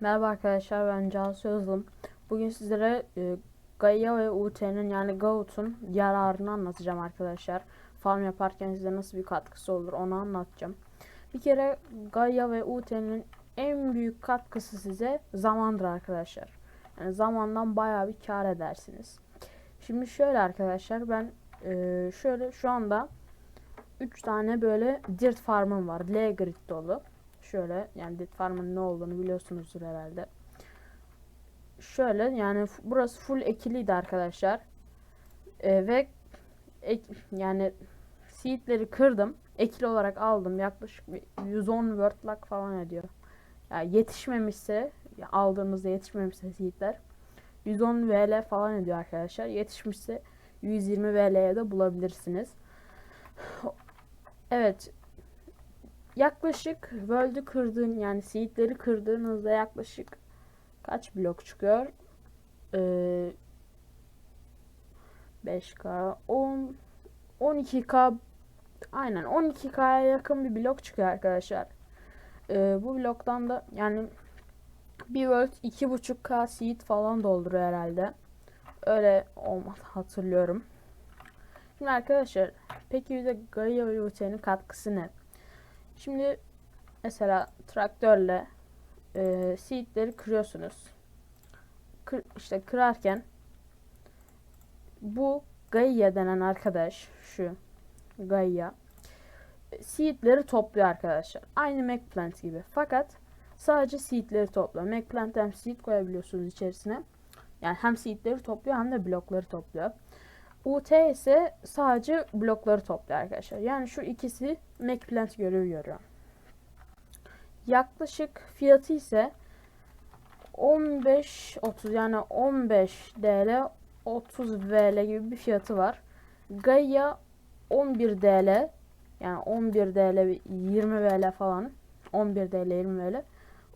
Merhaba arkadaşlar ben Cansu Özlüm. Bugün sizlere e, Gaia ve UT'nin yani Gaut'un yararını anlatacağım arkadaşlar. Farm yaparken size nasıl bir katkısı olur onu anlatacağım. Bir kere Gaia ve UT'nin en büyük katkısı size zamandır arkadaşlar. Yani zamandan bayağı bir kar edersiniz. Şimdi şöyle arkadaşlar ben e, şöyle şu anda 3 tane böyle dirt farmım var. L grid dolu. Şöyle yani Dirt Farm'ın ne olduğunu biliyorsunuzdur herhalde. Şöyle yani burası full ekiliydi arkadaşlar. Ee, ve ek, yani seedleri kırdım. Ekili olarak aldım. Yaklaşık bir 110 wordlak falan ediyor. Yani yetişmemişse aldığımızda yetişmemişse seedler 110 VL falan ediyor arkadaşlar. Yetişmişse 120 VL'ye de bulabilirsiniz. Evet yaklaşık world'ü kırdığın yani seedleri kırdığınızda yaklaşık kaç blok çıkıyor? Ee, 5K 10 12K aynen 12K'ya yakın bir blok çıkıyor arkadaşlar. Ee, bu bloktan da yani bir world 2.5K seed falan dolduruyor herhalde. Öyle olmadı hatırlıyorum. Şimdi arkadaşlar peki bize Gaia ve UT'nin katkısı ne? Şimdi mesela traktörle e, seedleri kırıyorsunuz. Kır, işte kırarken bu Gaia denen arkadaş şu Gaia seedleri topluyor arkadaşlar. Aynı MacPlant gibi. Fakat sadece seedleri topluyor. MacPlant hem seed koyabiliyorsunuz içerisine. Yani hem seedleri topluyor hem de blokları topluyor. UT ise sadece blokları topluyor arkadaşlar. Yani şu ikisi MacPlant görevi görüyor. Yaklaşık fiyatı ise 15-30 yani 15 DL 30 VL gibi bir fiyatı var. Gaia 11 DL yani 11 DL 20 VL falan 11 DL 20 VL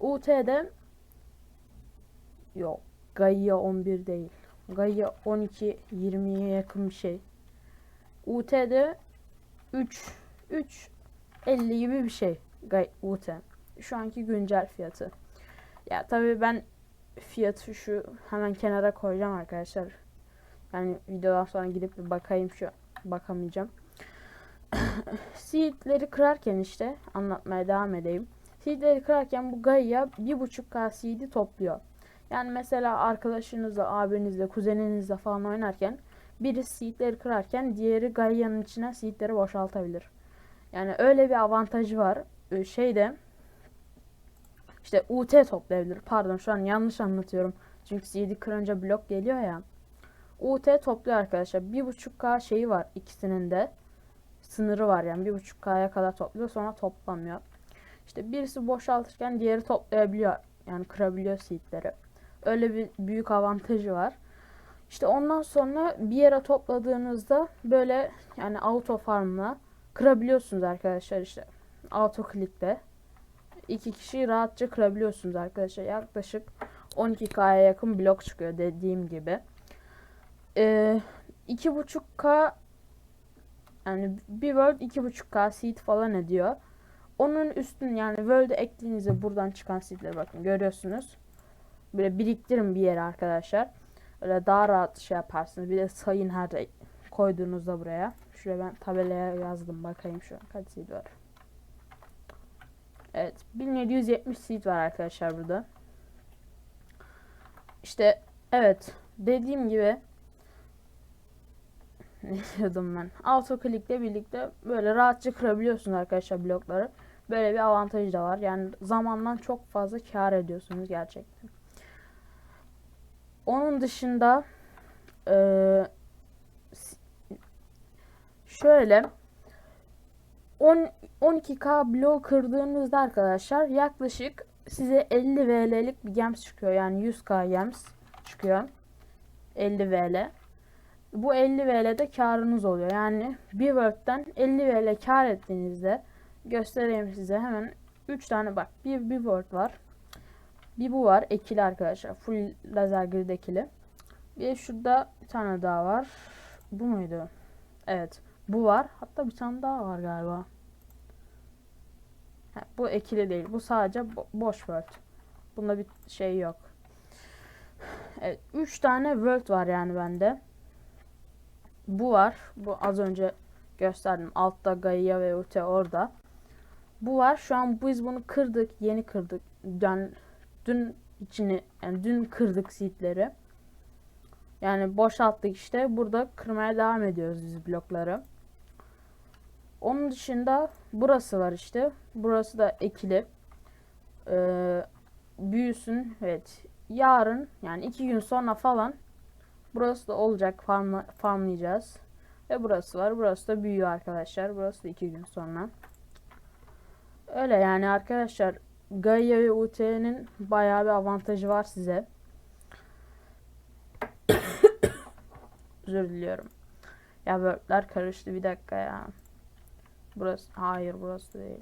UT'de yok Gaia 11 değil. Gaia 12 20'ye yakın bir şey. UT'de 3 3 50 gibi bir şey. UT. Şu anki güncel fiyatı. Ya tabii ben fiyatı şu hemen kenara koyacağım arkadaşlar. Yani videodan sonra gidip bir bakayım şu bakamayacağım. Seedleri kırarken işte anlatmaya devam edeyim. Seedleri kırarken bu Gaia 1.5K seed'i topluyor. Yani mesela arkadaşınızla, abinizle, kuzeninizle falan oynarken biri seedleri kırarken diğeri Gaia'nın içine seedleri boşaltabilir. Yani öyle bir avantajı var. Ee, Şeyde işte UT toplayabilir. Pardon şu an yanlış anlatıyorum. Çünkü seed'i kırınca blok geliyor ya. UT topluyor arkadaşlar. 1.5K şeyi var ikisinin de. Sınırı var yani 1.5K'ya kadar topluyor sonra toplamıyor. İşte birisi boşaltırken diğeri toplayabiliyor. Yani kırabiliyor seedleri. Öyle bir büyük avantajı var. İşte ondan sonra bir yere topladığınızda böyle yani auto farmla kırabiliyorsunuz arkadaşlar işte. Auto click'te. iki kişi rahatça kırabiliyorsunuz arkadaşlar. Yaklaşık 12K'ya yakın blok çıkıyor dediğim gibi. Ee, 2.5K yani bir world 2.5K seed falan ediyor. Onun üstün yani world'e ektiğinizde buradan çıkan seedleri bakın görüyorsunuz. Böyle biriktirin bir yere arkadaşlar. Öyle daha rahat şey yaparsınız. Bir de sayın her koyduğunuzda buraya. Şuraya ben tabelaya yazdım bakayım şu an kaç seed var. Evet 1770 seed var arkadaşlar burada. İşte evet dediğim gibi ne diyordum ben? Autoclick'le birlikte böyle rahatça kırabiliyorsunuz arkadaşlar blokları. Böyle bir avantajı da var. Yani zamandan çok fazla kar ediyorsunuz gerçekten. Onun dışında eee, s- şöyle 10 12K blok kırdığınızda arkadaşlar yaklaşık size 50 VL'lik bir gems çıkıyor. Yani 100K gems çıkıyor. 50 VL. Bu 50 VL'de karınız oluyor. Yani bir Word'den 50 VL kar ettiğinizde göstereyim size hemen 3 tane bak bir bir Word var. Bir bu var ekili arkadaşlar. Full lazer grid ekili. Bir şurada bir tane daha var. Bu muydu? Evet. Bu var. Hatta bir tane daha var galiba. Ha, bu ekili değil. Bu sadece bo- boş word. Bunda bir şey yok. Evet, 3 tane world var yani bende. Bu var. Bu az önce gösterdim. Altta Gaia ve Ute orada. Bu var. Şu an biz bunu kırdık. Yeni kırdık. Yani dün içini yani dün kırdık seedleri. Yani boşalttık işte. Burada kırmaya devam ediyoruz biz blokları. Onun dışında burası var işte. Burası da ekili. Ee, büyüsün. Evet. Yarın yani iki gün sonra falan burası da olacak. Farmla, farmlayacağız. Ve burası var. Burası da büyüyor arkadaşlar. Burası da iki gün sonra. Öyle yani arkadaşlar. Gaia ve UT'nin bayağı bir avantajı var size. Özür diliyorum. Ya wordler karıştı bir dakika ya. Burası hayır burası değil.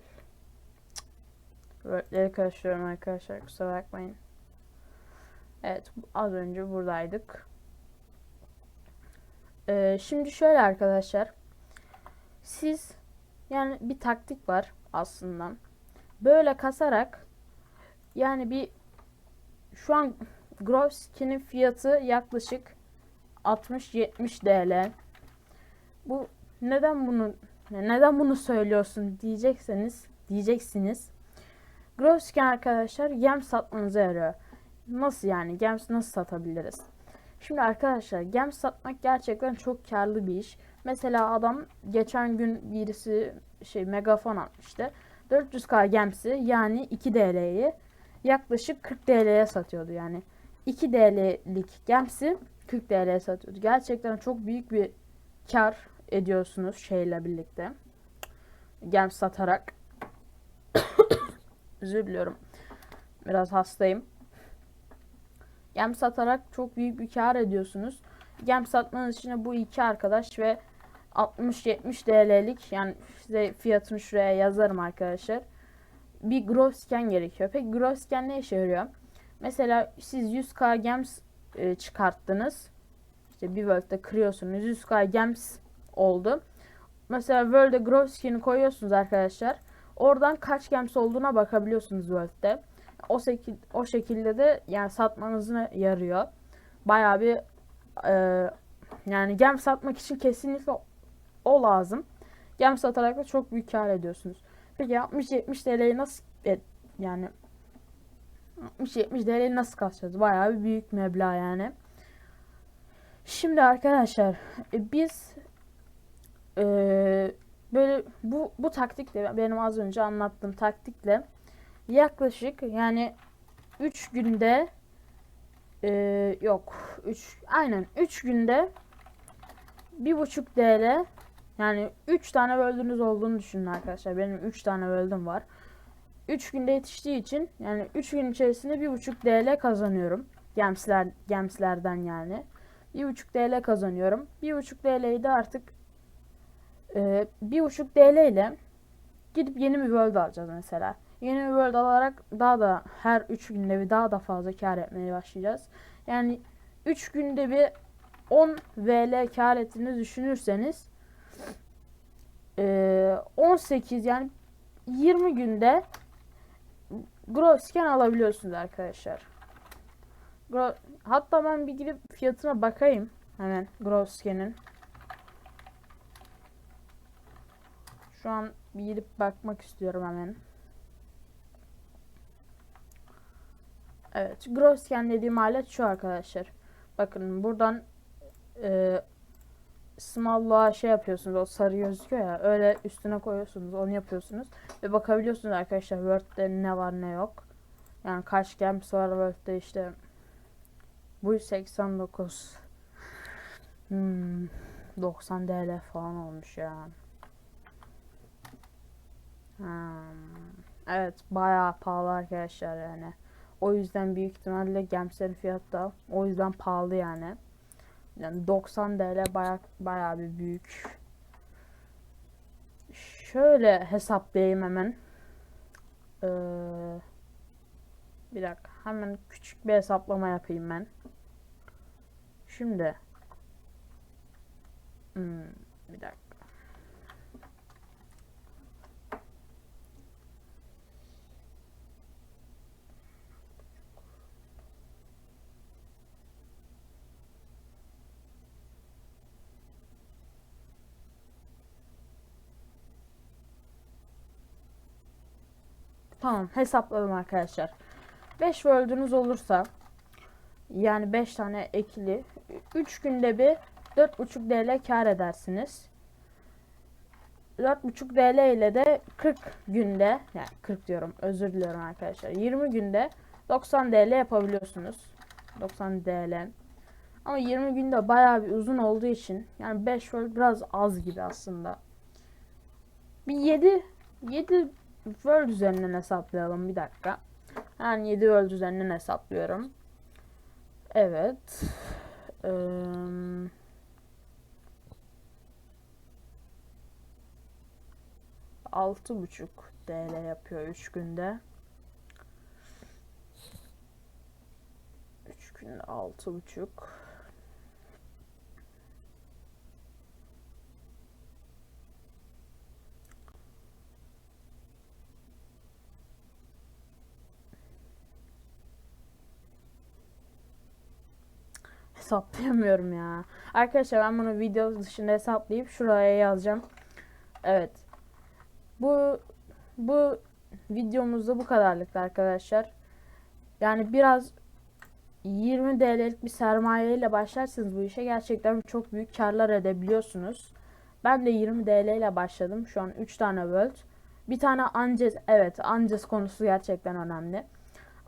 Wordleri karıştırıyorum arkadaşlar kusura bakmayın. Evet az önce buradaydık. Ee, şimdi şöyle arkadaşlar. Siz yani bir taktik var aslında. Böyle kasarak yani bir şu an Grovski'nin fiyatı yaklaşık 60-70 DL. Bu neden bunu neden bunu söylüyorsun diyecekseniz diyeceksiniz. Grovskin arkadaşlar gem satmanıza yarıyor. Nasıl yani? Gems nasıl satabiliriz? Şimdi arkadaşlar gems satmak gerçekten çok karlı bir iş. Mesela adam geçen gün birisi şey megafon atmıştı. 400k gemsi yani 2 DL'yi yaklaşık 40 DL'ye satıyordu yani. 2 DL'lik gemsi 40 TL'ye satıyordu. Gerçekten çok büyük bir kar ediyorsunuz şeyle birlikte. Gems satarak. Özür diliyorum. Biraz hastayım. Gem satarak çok büyük bir kar ediyorsunuz. Gem satmanız için bu iki arkadaş ve 60-70 TL'lik yani size fiyatını şuraya yazarım arkadaşlar. Bir growth scan gerekiyor. Peki growth scan ne işe yarıyor? Mesela siz 100k gems e, çıkarttınız. İşte bir world'de kırıyorsunuz. 100k gems oldu. Mesela world'e growth skin'i koyuyorsunuz arkadaşlar. Oradan kaç gems olduğuna bakabiliyorsunuz world'de. O şekil o şekilde de yani satmanızı yarıyor. Bayağı bir e, yani gem satmak için kesinlikle o lazım. Gem satarak da çok büyük kar ediyorsunuz. Peki 60-70 TL'yi nasıl et, yani 60-70 TL'yi nasıl kasacağız? Bayağı bir büyük meblağ yani. Şimdi arkadaşlar e, biz e, böyle bu bu taktikle benim az önce anlattığım taktikle yaklaşık yani 3 günde e, yok 3 aynen 3 günde bir buçuk DL yani 3 tane böldüğünüz olduğunu düşünün arkadaşlar. Benim 3 tane böldüm var. 3 günde yetiştiği için yani 3 gün içerisinde 1.5 DL kazanıyorum. Gemsler, gemslerden yani. 1.5 DL kazanıyorum. 1.5 DL'yi de artık e, 1.5 DL ile gidip yeni bir world alacağız mesela. Yeni bir world alarak daha da her 3 günde bir daha da fazla kar etmeye başlayacağız. Yani 3 günde bir 10 VL kar ettiğini düşünürseniz e, 18 yani 20 günde Growth Scan alabiliyorsunuz arkadaşlar. Hatta ben bir gidip fiyatına bakayım. Hemen Growth Scan'in. Şu an bir gidip bakmak istiyorum hemen. Evet. Growth Scan dediğim alet şu arkadaşlar. Bakın buradan e, small'lığa şey yapıyorsunuz. O sarı gözüküyor ya. Öyle üstüne koyuyorsunuz. Onu yapıyorsunuz. Ve bakabiliyorsunuz arkadaşlar Word'de ne var ne yok. Yani kaç gems var Word'de işte. Bu 89. Hmm, 90 DL falan olmuş ya. Hmm, evet bayağı pahalı arkadaşlar yani. O yüzden büyük ihtimalle gemslerin fiyatı da o yüzden pahalı yani. Yani 90 TL baya baya bir büyük. Şöyle hesaplayayım hemen. Ee, bir dakika. Hemen küçük bir hesaplama yapayım ben. Şimdi. Hmm, bir dakika. Tamam hesapladım arkadaşlar. 5 World'ünüz olursa yani 5 tane ekili 3 günde bir 4.5 DL kar edersiniz. 4.5 DL ile de 40 günde yani 40 diyorum özür diliyorum arkadaşlar. 20 günde 90 DL yapabiliyorsunuz. 90 DL. Ama 20 günde bayağı bir uzun olduğu için yani 5 World biraz az gibi aslında. Bir 7 7 World üzerinden hesaplayalım bir dakika. Yani 7 World üzerinden hesaplıyorum. Evet. Eee altı buçuk TL yapıyor 3 günde. 3 günde altı buçuk. Hesaplayamıyorum ya. Arkadaşlar ben bunu video dışında hesaplayıp şuraya yazacağım. Evet. Bu bu videomuzda bu kadarlıktı arkadaşlar. Yani biraz 20 TL'lik bir sermaye ile başlarsanız bu işe gerçekten çok büyük karlar edebiliyorsunuz. Ben de 20 TL ile başladım. Şu an 3 tane World. Bir tane Ances. Evet Ances konusu gerçekten önemli.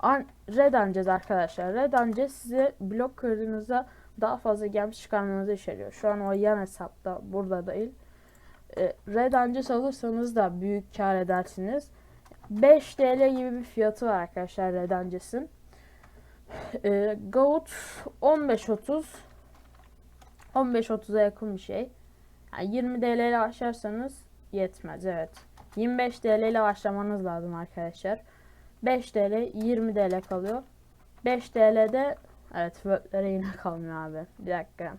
An Red Ances arkadaşlar. Red Ances size blok kırdığınızda daha fazla gem çıkarmanızı içeriyor. Şu an o yan hesapta burada değil. E, Red Ances alırsanız da büyük kar edersiniz. 5 TL gibi bir fiyatı var arkadaşlar Red Ances'in. E, Goat 15.30 15.30'a yakın bir şey. Yani 20 TL ile başlarsanız yetmez evet. 25 TL ile başlamanız lazım arkadaşlar. 5 TL 20 TL kalıyor. 5 TL'de evet Word'lere yine kalmıyor abi. Bir dakika.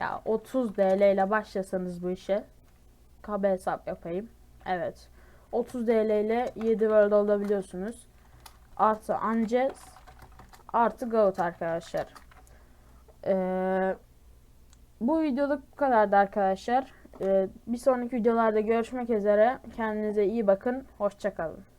Ya 30 TL ile başlasanız bu işe KB hesap yapayım. Evet. 30 TL ile 7 World olabiliyorsunuz. Artı Ances artı Goat arkadaşlar. Ee, bu videoluk bu kadardı arkadaşlar. Ee, bir sonraki videolarda görüşmek üzere. Kendinize iyi bakın. Hoşçakalın.